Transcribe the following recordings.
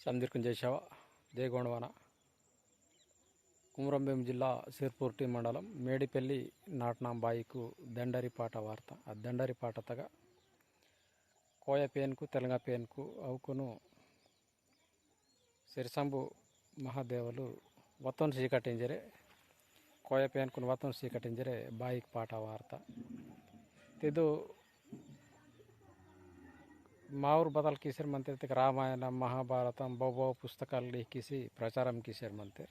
సందీర్కం చేశావ దేగోండవన కుమరంభీం జిల్లా సిర్పూర్టి మండలం మేడిపల్లి నాట్నాం బాయికు దండరి పాట వార్త ఆ దండరి పాట తగ కోయ పేన్కు తెలంగ పేన్కు అవుకును సిరిసంబు మహాదేవులు వతం సీకటింజరే కోయ పేన్కును వతం సీకటింజరే బాయికి పాట వార్త ಇದು మావురు బదల్ కిసిర్ మంతిర్ రామాయణం మహాభారతం బొబ్బో పుస్తకాలు లీకేసి ప్రచారం కిసిర్ మంతిర్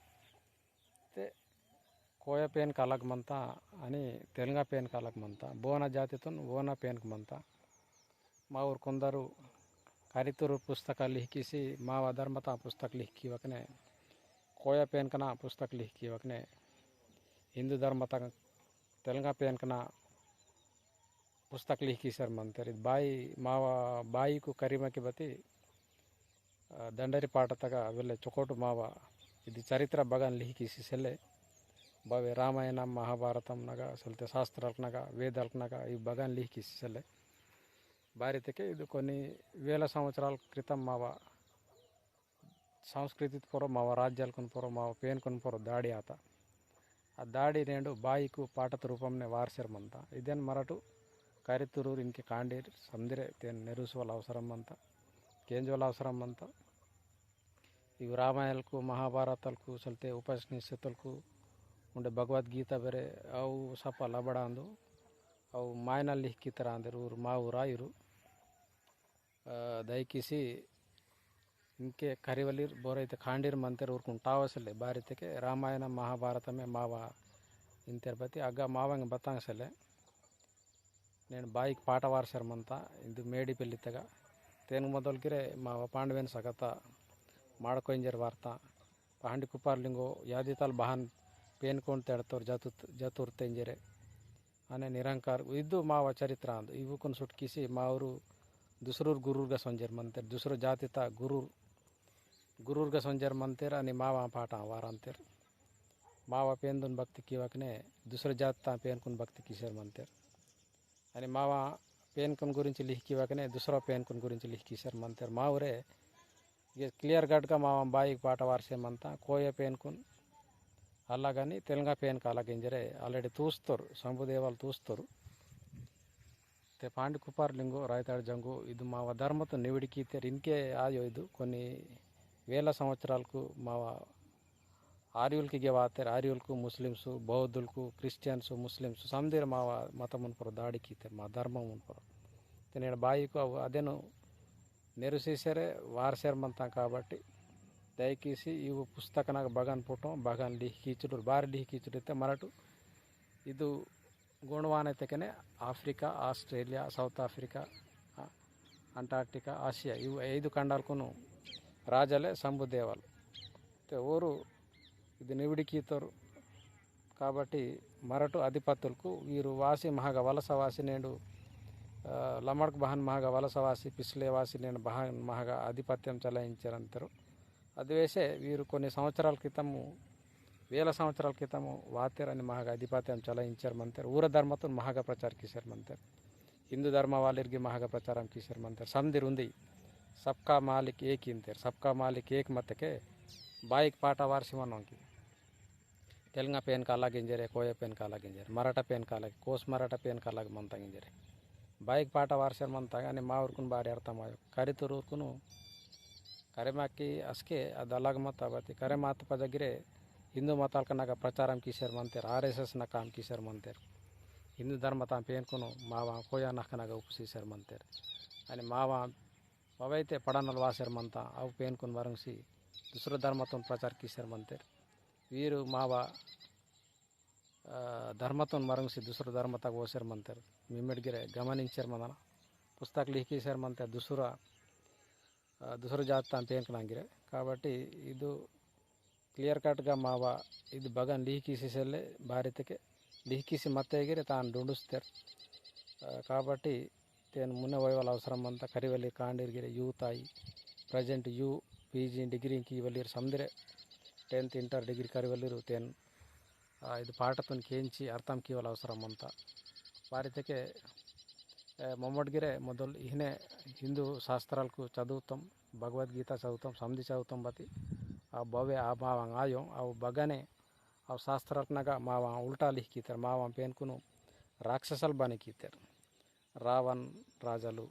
కోయ పేన్కి అలగ్ మంత అని తెలంగా పేన్కి అలగ్ మంత బోన జాతితో ఓన పేన్కి మంత మా ఊరు కొందరు కరితూరు పుస్తకాలు లిహికేసి మా అధర్మత పుస్తక లిహికివకనే కోయ పేన్కన పుస్తక లిహికివకనే హిందూ ధర్మత తెలంగా పేన్కన పుస్తక్ లిఖీశారు మంతరి బాయి మా బాయికు కరిమకి బతి దండరి పాటతగా వెళ్ళే చొకోటు మావ ఇది చరిత్ర భగన్ లిహికీసి సెల్లె భవి రామాయణం మహాభారతంనగా సలితే శాస్త్రాలకునగా వేదాలకునగా ఈ భగన్ లిహికీసి సెల్లె భారతకి ఇది కొన్ని వేల సంవత్సరాల క్రితం మావ సంస్కృతి పూర్వం మావ రాజ్యాలకుని పూర్వం మావ పేనుకుని పూర్వం దాడి ఆత ఆ దాడి రెండు బాయికు పాటత రూపంనే వారసరమంతా ఇదేన్ మరటు കരുത്തുരൂർ എനിക്ക് കാണ്ടീർ സമുദ്ര നെരൂസുവൽ అవసరం అంతా కేంజోల అవసరం అంతా. ఇవి రామాయణకు మహాభారతాలకు సల్తే ఉపనిషత్తులకు ఉండే భగవద్గీత ಬೇರೆ అవు సప ಲಬಡ ಅಂದು ಅವು ಮಾಯನಲ್ಲಿ ಲಿಖಿತರ ಅಂದರು ಇವರು మా ఊరా ಇರು ದಯಕಿಸಿ ఇంకే కరివలీర్ బోరైతే ఖాండీర్ మంతేర్ ఊరుకుంటా అవసలే భారతకే రామాయణ మహాభారతమే మావా ఇంతర్ బతి అగ్గ మావంగ బతాంగసలే నేను ಬಾಯಿಗೆ ಪಾಠ ವಾರ್ಸರ್ಮಂತ ಇದು ಮೇಡಿ ಪೆಲ್ಲಿತ್ತಗ ತೇನು ಮೊದಲ್ಕಿರೆ ಮಾವ ಪಾಂಡವೇನ ಸಗತ ಮಾಡ್ಕೊಂಜರ್ ವಾರ್ತ ಪಹಂಡಿ ಕುಪ್ಪಾರ್ಲಿಂಗೋ ಯಾದಿತಾಲ್ ಬಹಾನ್ ಪೇನ್ಕೊಂಡು ತೆಡ್ತವ್ರು ಜತು ಜತುರ್ ತೆಂಜರೆ ಅನೆ ನಿರಂಕಾರ ಇದು ಮಾವ ಚರಿತ್ರ ಅಂದು ಇವಕ್ಕನ್ನು ಸುಟ್ಕಿಸಿ ಮಾವರು ದುಸರೂರ್ ಗುರೂರ್ಗ ಸೊಂಜರ್ ಮಂತೇರ್ ದುಸರು ಜಾತಿತ ಗುರೂರ್ ಗುರೂರ್ಗ ಸೊಂಜರ್ ಮಂತೇರ್ అని మావ పాట వారంతేర్ మావ పేందున్ భక్తి కివకనే దుసరు జాతి తా పేన్కున్ భక్తి కిషేర్ అని మావ पेनकन గురించి लिहिकी ఇవ్వకనే దుసరా पेनकन గురించి लिहिकी सर మా ఊరే ये క్లియర్ కట్గా మా బాయికి పాట వారసేమంతా కోయ పేనుకుని అలా కానీ తెలంగాణ కాల అలాగింజరే ఆల్రెడీ తూస్తారు శంభుదేవాలు తూస్తారు. తే పాండి కుపార్లింగు రాయతాడు జంగు ఇది మా ధర్మతో నివిడికి తెరింకే ఆయో ఇది కొన్ని వేల సంవత్సరాలకు మా ఆర్యులకి గెవాతారు ఆర్యులకు ముస్లిమ్స్ బౌద్ధులకు క్రిస్టియన్స్ ಮುಸ್ಲಿಮ್ಸ್ ಸಮದಿರ ಮಾವ ಮತ ಮುನ್ಪುರ ದಾಡಿಕೀತೆ మా ధర్మం ಮುನ್ಪುರ నేను బాయికు అదేను నిరసేసారే వారసేరమంతాం కాబట్టి దయచేసి ఈ పుస్తక నాకు బగాన్ పుట్టం బగాన్ లిహికిచుడు బారి లిహికిచుడైతే మరటు ಇದು ಗುಣವಾನತೆಕನೆ Africa Australia South Africa Antarctica Asia ಇವು ಐದು ಖಂಡಾಲಕ್ಕೂ ರಾಜಲೇ ಸಂಬುದೇವಾಲು ఊరు ఇది నివిడికీతరు. కాబట్టి మరటు అధిపతులకు వీరు వాసి మహాగా వలస వాసి నేడు లమడక్ లమడ్క్ బహన్ మహాగా వలస వాసి పిస్లే వాసి నేను బహన్ మహాగా ఆధిపత్యం చలాయించారంతరు అది వేసే వీరు కొన్ని సంవత్సరాల క్రితము వేల సంవత్సరాల క్రితము వాతేర్ అని మహాగా అధిపత్యం చలాయించారు మంతారు ఊర ధర్మతో మహాగా ప్రచారం కిశారు మంతారు హిందూ ధర్మ వాళ్ళకి మహాగా ప్రచారం కిశారు మంతారు సందిర్ ఉంది. సబ్కా మాలిక్ ఏక్ ఇంతారు. సబ్కా మాలిక్ ఏక్ మతకే బాయిక్ పాట వార్సిమన్నోకి ತೆಲಂಗ pain ಕಾಲಾಗಿಂಜರೆ Koya pain ಕಾಲಾಗಿಂಜರೆ Maratha pain ಕಾಲಾಗಿ ಕೋಸ್ ಮರಾಠ ಪೇನ್ ಕಾಲಾಗಿ ಮಂತಾಗಿಂಜರೆ ಬಾಯಿಗೆ ಪಾಠ ವಾರ್ಸರ್ ಮಂತಾಗ ನಿಮ್ಮ ಊರ್ಕುನ್ ಬಾರಿ ಅರ್ಥ ಮಾಯ ಕರಿತೂರು ಊರ್ಕುನು ಕರೆಮಾಕಿ ಅಸ್ಕೆ ಅದು ಅಲಾಗ ಮತ ಬತ್ತಿ ಕರೆ ಮಾತು ಪಜಗಿರೆ ಹಿಂದೂ మతాలకన్నాక ప్రచారం కీసారు మంతేరు ఆర్ఎస్ఎస్ నా కామ్ కీసారు మంతేరు హిందూ ధర్మ తాం పేనుకును మావ కోయా నక్కనగా ఉపసీసారు మంతేరు అని మావ అవైతే పడనలు వాసారు మంత అవు పేనుకుని వరంసి దుసర ధర్మతో ప్రచార కీసారు మంతేరు వీరు మావ ಧರ್ಮತನ್ ಮರಂಗಿಸಿ ದುಸ್ರ ಧರ್ಮ ತಾಗ ಓಸೇರ್ ಮಂತಾರೆ. ನಿಮ್ಮಡ್ಗೆರೆ ಗಮನಿಂಗ್ ಪುಸ್ತಕ ಲಿಖಿ ಸೇರ್ ಮಂತೆ ದುಸುರ ದುಸುರ ಜಾತ ಅಂತ ಕಾಬಟ್ಟಿ ಇದು ಕ್ಲಿಯರ್ ಕಟ್ ಮಾವ, ಇದು ಬಗನ್ ಲಿಖಿ ಸಿಸಲ್ಲೇ ಭಾರತಕ್ಕೆ ಲಿಖಿ ಸಿ ಮತ್ತೆ ಆಗಿರೆ ತಾನು ದುಂಡಿಸ್ತಾರೆ. ಕಾಬಟ್ಟಿ ತೇನು ಮುನ್ನೆ ಒಯ್ಯಲ್ಲ ಅವಸರ ಅಂತ ಕರಿವಲ್ಲಿ ಕಾಂಡಿರ್ಗಿರೆ ಯು ತಾಯಿ, present you, P G degree ಇಂಕಿ ಇವಲ್ಲಿ ಸಮ್ದಿರೆ ಟೆಂತ್ ಇಂಟರ್ ಡಿಗ್ರಿ ಕರಿವಲ್ಲಿರು ತೇನು ఇది ಪಾಠತನ కేంచి అర్థం కీవల అవసరం అంతా. వారితకే మమ్మడిగిరే మొదలు ఈయనే హిందూ శాస్త్రాలకు చదువుతాం భగవద్గీత చదువుతాం సంధి చదువుతాం బతి. ఆ భవే ఆ మావ ఆయం ఆ బగనే ఆ శాస్త్రాలనగా మావం ఉల్టా లిహికీతారు మావం పేనుకును రాక్షసలు బనికితారు రావణ్ రాజాలు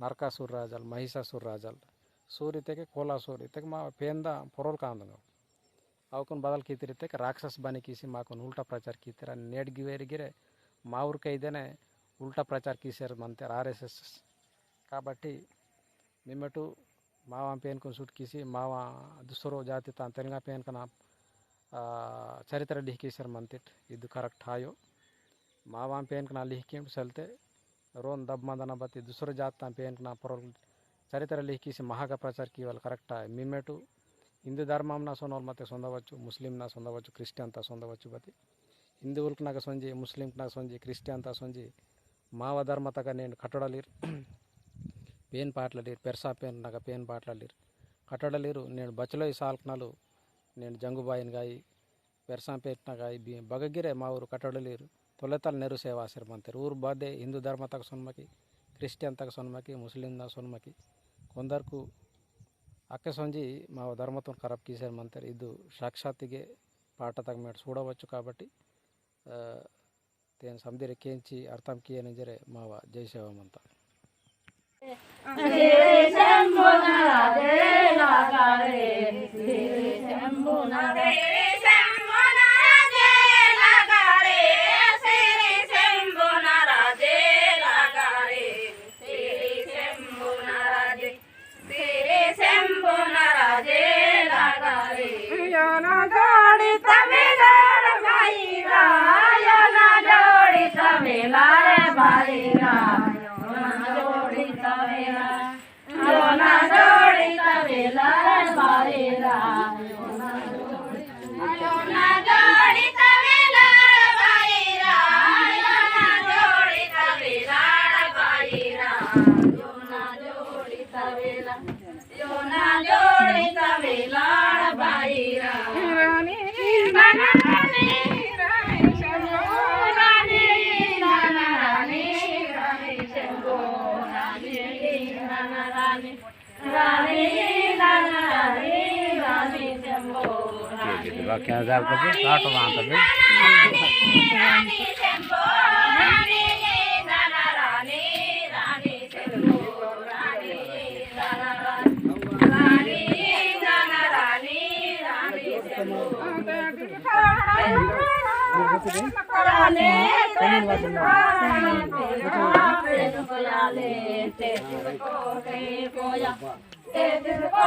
నరకాసుర్ రాజాలు మహిషాసుర్ రాజాలు సూరితకి కోలాసూర్ ఇతకి మా పేందా పొరలు కాందంగా अवकन बदल की कीतिर राक्षस बने कीसी माकन उल्टा प्रचार कीतिर नेडिगिवेरगिरे मूर कईदेने उल्टा प्रचार की मंत आर एस एस। काबी निमटू मावा पेन को सूट कीसी मावा दुसरो जाति तेलगा पेन का चरत्र लिहकीसर मंतिट इध करेक्ट आयो मावा पेन का ना लिहकी सलते, रोन दब मंदन बत, दुसरो जाति पेन का ना पुर चरत्र लिहकीसी महाग प्रचार की वाल करेक्ट मिमेटू హిందూ ధర్మం సొన్నోళ్ళు మాత్రం సొందవచ్చు ముస్లిం నా సొందవచ్చు క్రిస్టియన్ తా సొందవచ్చు బతి. హిందువులకు నాకు సొంజి ముస్లింకి నాకు సొంజి క్రిస్టియన్ తా సొంజి. మావ ధర్మ తగ నేను కట్టడలేరు. పేన్ పాటలలేరు పెర్సా పేన్ నాకు పేన్ పాటలు లేరు కట్టడలేరు. నేను బచ్చలో సాల్కనాలు నేను జంగుబాయిని గాయి పెర్సా పేట్న గాయి బగగిరే మా ఊరు కట్టడలేరు. తొలతల నెరు సేవాశ్రమంతారు ఊరు బాధే హిందూ ధర్మ తగ సొన్మకి క్రిస్టియన్ తగ సొన్మకి ముస్లిం తగ సొన్మకి. కొందరుకు ಅಕ್ಕ ಸಂಜಿ, ಮಾವ ಧರ್ಮತ್ವ ಕರಪ್ ಕೀಸೇರ್ ಮಂತಾರೆ ಇದು ಸಾಕ್ಷಾತಿಗೆ ಪಾಠ ತಗ ಮೇಡ ಸೂಡವಚ್ಚು ಕಾಬಟ್ಟಿ ಸಂದಿರ ಕೇಂಚಿ ಅರ್ಥಂ ಕೇನಂಜರೆ ಮಾವ ಜೈ ಸೇವಾ ಮಂತ क्या हज़ार रुपये साठ वहाँ तक Te te te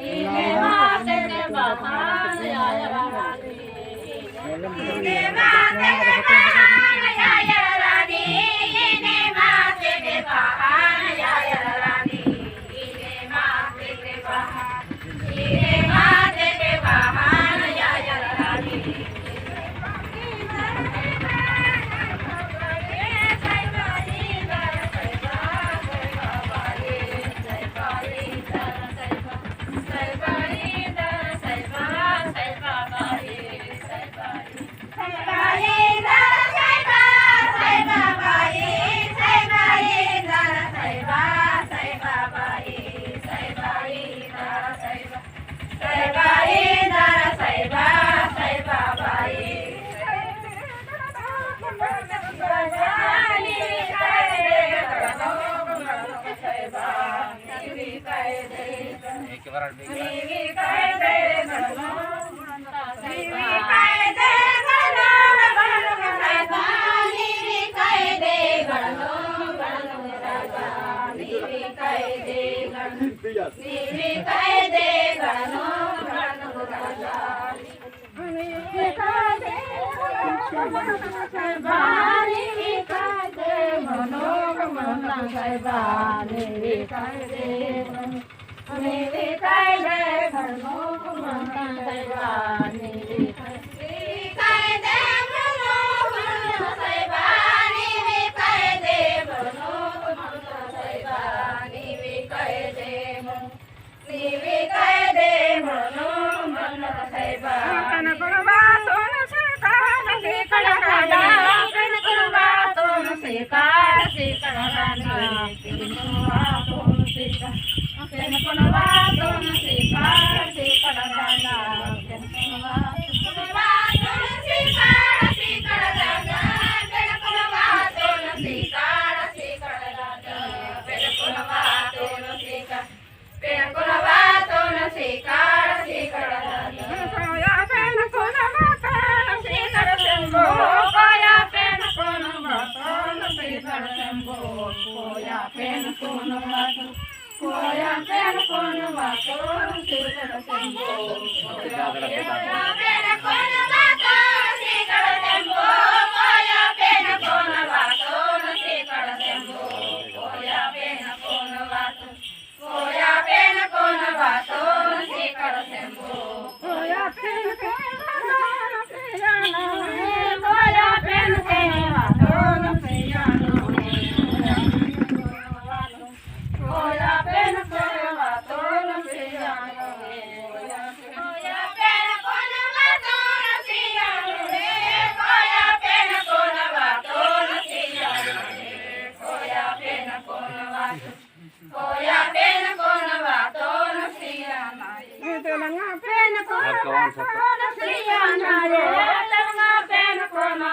Ine ma se ne ba ma ya ya ba ra ni. Ine मनोरम નિવેતાય જય ધર્મો કુમંતા સૈવા નિવેતાય જય ધર્મો કુમંતા સૈવા નિવેતાય જય ધર્મો કુમંતા સૈવા નિવેતાય જય નિવેતાય જય ધર્મો કુમંતા સૈવા કન કરવા તો ન સતા નહી કડા કડા કન કરવા તો ન સતા નહી કડા કડા Ano Nakunawato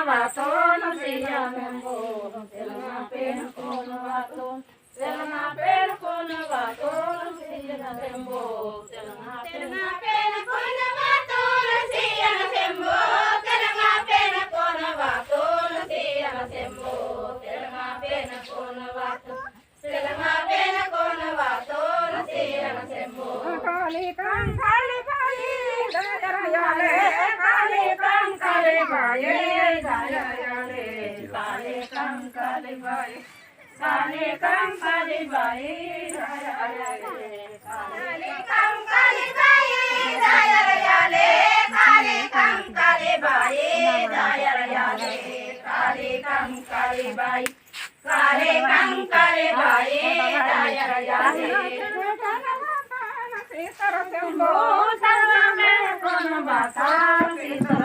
వాసోన శ్రీరామ. कंकरी बाई काले कंकरी बाई दायर याले काले कंकरी बाई दायर याले काले कंकरी बाई काले कंकरी बाई दायर याले सीतर से बोल सर्व में कौन बाता सीतर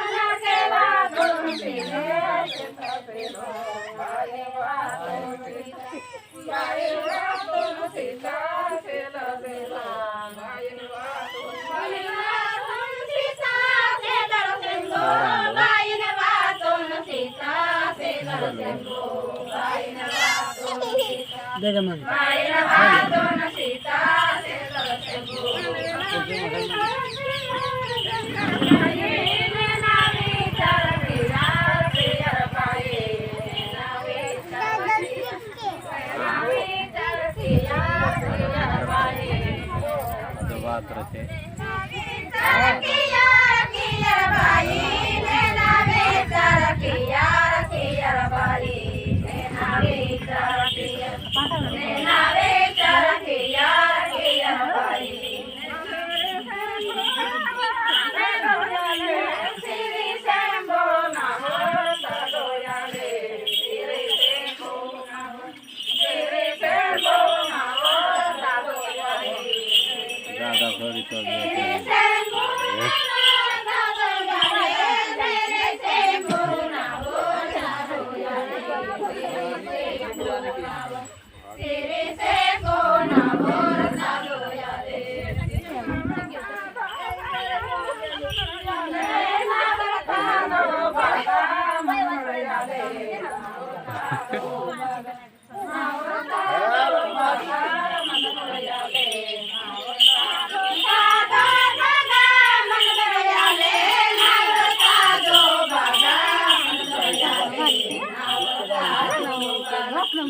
Dega, mano. Vai, vai, dona Cita. Hare Krishna.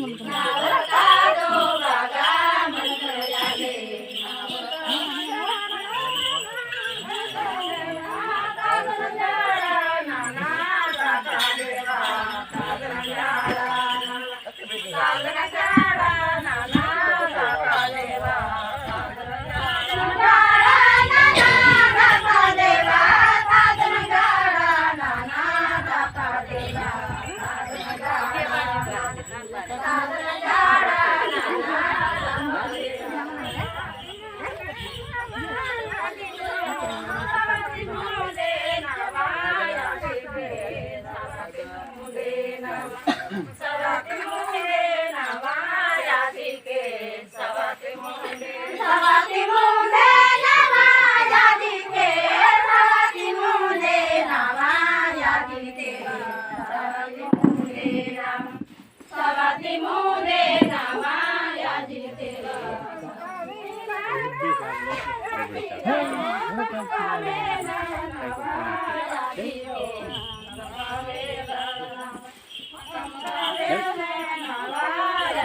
他们怎么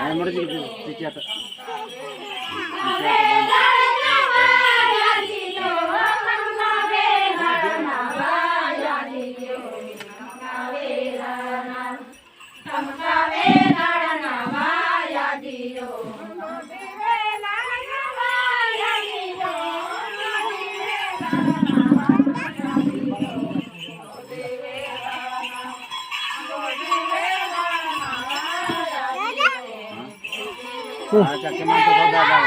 നമ്മുടെ ചിരിപ്പ് ചിരിക്കാത്ത Uh. Ajak ke.